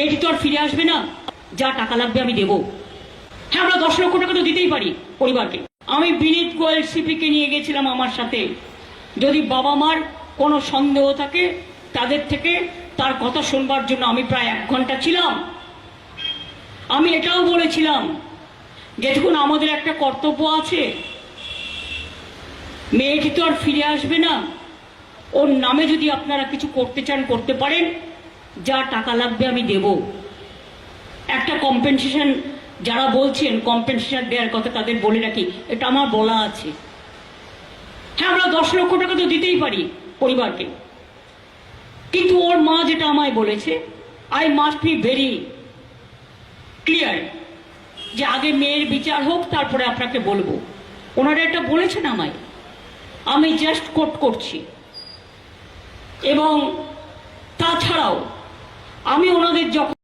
মেয়েটি তো আর ফিরে আসবে না। যা টাকা লাগবে আমি দেবো। হ্যাঁ আমরা দশ লক্ষ টাকা তো দিতেই পারি পরিবারকে। আমি বিনীত গোয়েল সিপিকে নিয়ে গেছিলাম আমার সাথে। যদি বাবা মার কোনো সন্দেহ থাকে, তাদের থেকে তার কথা শুনবার জন্য আমি প্রায় এক ঘণ্টা ছিলাম। আমি এটাও বলেছিলাম যেটুকুন আমাদের একটা কর্তব্য আছে। মেয়েটি তো আর ফিরে আসবে না। ওর নামে যদি আপনারা কিছু করতে চান, করতে পারেন। যা টাকা লাগবে আমি দেব। একটা কম্পেনসেশন যারা বলছেন কম্পেনসেশন দেওয়ার কথা তাদের বলে রাখি এটা আমার বলা আছে। হ্যাঁ আমরা দশ লক্ষ টাকা তো দিতেই পারি পরিবারকে। কিন্তু ওর মা যেটা আমায় বলেছে I must be very clear যে আগে মেয়ের বিচার হোক, তারপরে আপনাকে বলব। ওনারা এটা বলেছেন আমায়। আমি জাস্ট কোট করছি। এবং তাছাড়াও আমি ওনাদের যখন